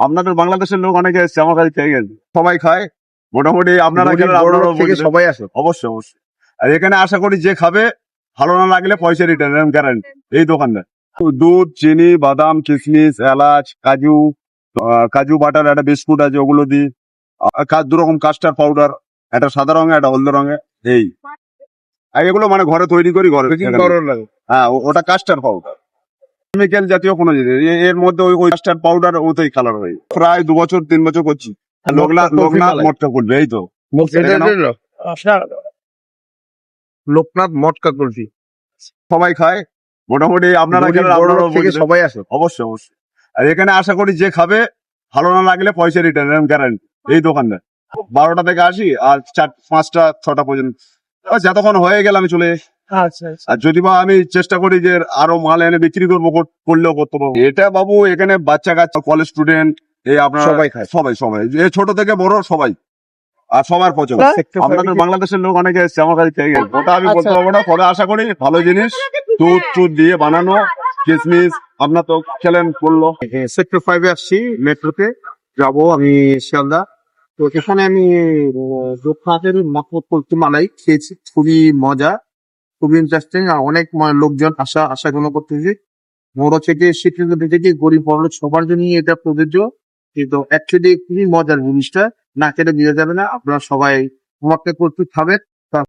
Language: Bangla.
আপনাদের বাংলাদেশের লোক অনেকে এসছে আমার কাছে খেয়ে গেছে। সবাই খায়। মোটামুটি আপনারা গেলে থেকে সবাই আসে। অবশ্যই অবশ্যই। আর এখানে আশা করি যে খাবে ভালো না লাগলে পয়সা রিটার্ন গ্যারান্টি এই দোকানদার। দুধ চিনি বাদাম কিশমিশ এলাচ কাজু কাজু বাটার একটা বিস্কুট আছে ওগুলো দিই। দু রকম কাস্টার্ড পাউডার একটা সাদা রঙে একটা হলদে রঙে এই। আর এগুলো মানে ঘরে তৈরি করি ঘরে হ্যাঁ ওটা কাস্টার্ড পাউডার কেমিক্যাল জাতীয় কোনো জিনিস এর মধ্যে ওই ওই কাস্টার্ড পাউডার ওতেই কালার হয়। প্রায় দু বছর তিন বছর করছি। কফি লোকনাথ মালাই। মটকা করবে এই তো। নাও। লোকনাথ মটকা কুলফি সবাই খায়। মোটামুটি আপনারা। সবাই আসে। অবশ্যই অবশ্যই। আর এখানে আশা করি যে খাবে ভালো না লাগলে পয়সা রিটার্ন এরকম গ্যারান্টি এই দোকানদার বারোটা থেকে আসি আর চার পাঁচটা ছটা পর্যন্ত। যতক্ষণ হয়ে গেলে আমি চলে। আচ্ছা আচ্ছা আর যদি বা আমি চেষ্টা করি যে আরও মাল এনে বিক্রি করব করলেও করতে পারব। এটা বাবু এখানে বাচ্চা কাচ্চা কলেজ স্টুডেন্ট এই আপনার সবাই খায়। সবাই সবাই। এ ছোট থেকে বড় সবাই। আর সবার পছন্দ আপনাদের বাংলাদেশের লোক অনেকে এসছে আমার কাছে খেয়ে গেছে ওটা আমি বলতে আচ্ছা। পারব না তবে আশা করি ভালো জিনিস দুধ টুধ দিয়ে বানানো কিশমিশ আপনার তো খেলেন করল। সেক্টর ফাইভে আসছি মেট্রোতে। যাব আমি শিয়ালদা। তো এখানে আমি লোকনাথের মকমত করতে মালাই খেয়েছি খুবই মজা। খুবই ইন্টারেস্টিং আর অনেক লোকজন আশা আশা গ্রহণ করতেছি। মোর থেকে স্বীকৃত থেকে গরিব বড় সবার জন্যই এটা প্রযোজ্য। কিন্তু অ্যাকচুয়ালি খুবই মজার জিনিসটা, না কেটে দিয়ে যাবে না, আপনারা সবাই তোমাকে প্রস্তুত তা